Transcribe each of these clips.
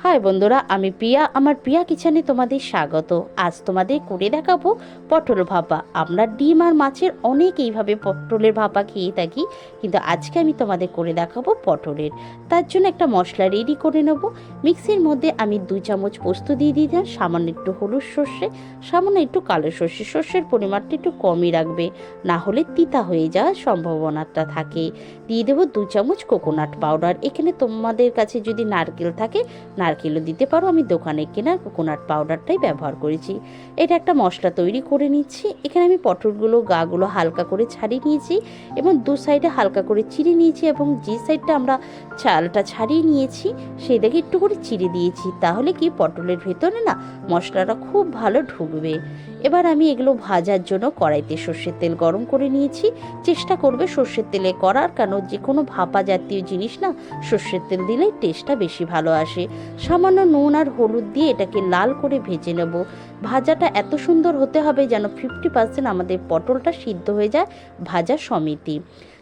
High বন্ধুরা, আমি পিয়া আমার পিয়া কিচেনে তোমাদের স্বাগত। আজ তোমাদের করে দেখাবো পটল ভাপা। আমরা ডিম আর মাছের অনেক এইভাবে পটলের ভাপা খেয়ে থাকি, কিন্তু আজকে আমি তোমাদের করে দেখাবো পটলের। তার জন্য একটা মশলা রেডি করে নেব। মিক্সির মধ্যে আমি দুই চামচ পোস্ত দিয়ে দিয়ে দিলাম সামান্য একটু হলুদ সর্ষে, সামান্য একটু কালো সর্ষে। সর্ষের পরিমাণটা একটু কমই রাখবে, না হলে তিতা হয়ে যাওয়ার সম্ভাবনাটা থাকে। দিয়ে দেবো দু চামচ কোকোনাট পাউডার এখানে তোমাদের কাছে যদি নারকেল থাকে নারকেলও দিতে পারো। আমি দোকানে কেনা কোকোনাট পাউডারটাই ব্যবহার করেছি। এটা একটা মশলা তৈরি করে নিচ্ছি। এখানে আমি পটলগুলো, গাগুলো হালকা করে ছাড়িয়ে নিয়েছি এবং দু সাইডে হালকা করে চিড়ে নিয়েছি এবং যে সাইডটা আমরা চালটা ছাড়িয়ে নিয়েছি, সেই দিকে একটু করে চিড়ে দিয়েছি। তাহলে কি পটলের ভেতরে না মশলাটা খুব ভালো ঢুকবে। এবার আমি এগুলো ভাজার জন্য কড়াইতে সর্ষের তেল গরম করে নিয়েছি। চেষ্টা করবে সর্ষের তেলে করার কেন যে কোনো ভাপা জাতীয় জিনিস না, সর্ষের তেল দিলে টেস্টটা বেশি ভালো আসে। সামান্য নুন আর হলুদ দিয়ে এটাকে লাল করে ভেজে নেব। ভাজাটা এত সুন্দর হতে হবে যেন ফিফটি পার্সেন্ট আমাদের পটলটা সিদ্ধ হয়ে যায় ভাজা সমিতি।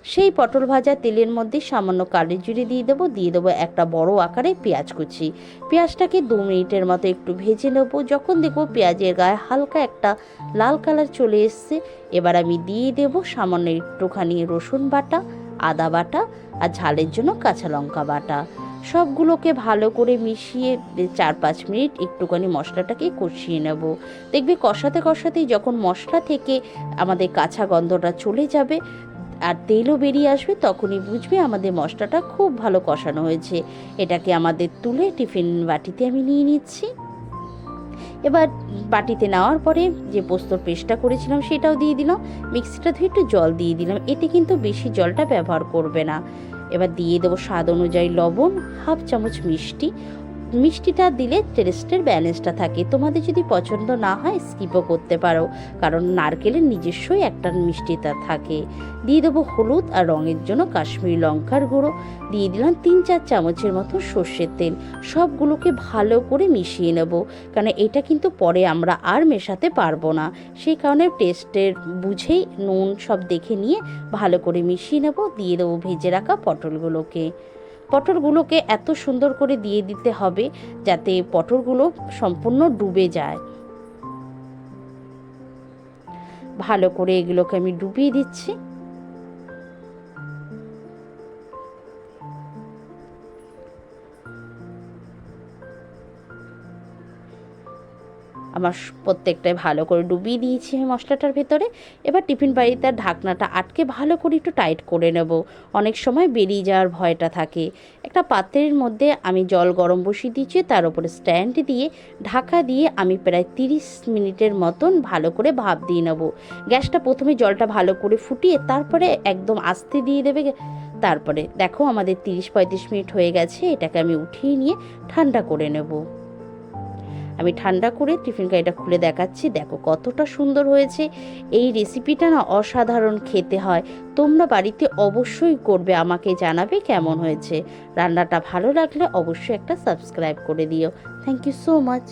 সেই পটল ভাজা তেলের মধ্যে সামান্য কালি জিরে দিয়ে দেবো দিয়ে দেবো একটা বড় আকারে পেঁয়াজ কুচি। পেঁয়াজটাকে দু মিনিটের মতো একটু ভেজে নেব। যখন দেখব পেঁয়াজের গায়ে হালকা একটা লাল কালার চলে এসছে। এবার আমি দিয়ে দেবো সামান্য একটুখানি রসুন বাটা, আদা বাটা আর ঝালের জন্য কাঁচা লঙ্কা বাটা। সবগুলোকে ভালো করে মিশিয়ে চার পাঁচ মিনিট একটুখানি মশলাটাকে কষিয়ে নেব। দেখবি কষাতে কষাতেই যখন মশলা থেকে আমাদের কাঁচা গন্ধটা চলে যাবে আর তেলও বেরিয়ে আসবে, তখনই বুঝবে আমাদের মশলাটা খুব ভালো কষানো হয়েছে। এটাকে আমাদের তুলে টিফিন বাটিতে আমি নিয়ে নিচ্ছি। এবার বাটিতে নেওয়ার পরে যে পোস্তর পেস্টটা করেছিলাম সেটাও দিয়ে দিলাম। মিক্সিটা ধুয়ে একটু জল দিয়ে দিলাম। এতে কিন্তু বেশি জলটা ব্যবহার করবে না। এবার দিয়ে দেবো স্বাদ অনুযায়ী লবণ, হাফ চামচ মিষ্টি মিষ্টিটা দিলে টেস্টের ব্যালেন্সটা থাকে। তোমাদের যদি পছন্দ না হয় স্কিপও করতে পারো। কারণ নারকেলের নিজস্বই একটা মিষ্টিটা থাকে। দিয়ে দেবো হলুদ আর রঙের জন্য কাশ্মীরি লঙ্কার গুঁড়ো। দিয়ে দিলাম তিন চার চামচের মতো সর্ষের তেল। সবগুলোকে ভালো করে মিশিয়ে নেব। কারণ এটা কিন্তু পরে আমরা আর মেশাতে পারব না। সেই কারণে টেস্টের বুঝেই নুন সব দেখে নিয়ে ভালো করে মিশিয়ে নেব। দিয়ে দেবো ভেজে রাখা পটলগুলোকে। পটলগুলোকে এত সুন্দর করে দিয়ে দিতে হবে যাতে পটলগুলো সম্পূর্ণ ডুবে যায়। ভালো করে এগুলোকে আমি ডুবিয়ে দিচ্ছি। আমার প্রত্যেকটাই ভালো করে ডুবিয়ে দিয়েছি আমি মশলাটার ভেতরে। এবার টিফিন বাড়িতে ঢাকনাটা আটকে ভালো করে একটু টাইট করে নেব। অনেক সময় বেরিয়ে যাওয়ার ভয়টা থাকে। একটা পাত্রের মধ্যে আমি জল গরম বসিয়ে দিয়েছি, তার উপরে স্ট্যান্ড দিয়ে ঢাকা দিয়ে আমি প্রায় তিরিশ মিনিটের মতন ভালো করে ভাপ দিয়ে নেব। গ্যাসটা প্রথমে জলটা ভালো করে ফুটিয়ে তারপরে একদম আস্তে দিয়ে দেবে। তারপরে দেখো আমাদের তিরিশ পঁয়ত্রিশ মিনিট হয়ে গেছে, এটাকে আমি উঠিয়ে নিয়ে ঠান্ডা করে নেব। আমি ঠান্ডা করে টিফিন কারিটা খুলে দেখাচ্ছি। দেখো কতটা সুন্দর হয়েছে। এই রেসিপিটা না অসাধারণ খেতে হয়। তোমরা বাড়িতে অবশ্যই করবে, আমাকে জানাবে কেমন হয়েছে। রান্নাটা ভালো লাগলে অবশ্যই একটা সাবস্ক্রাইব করে দিও। Thank you so much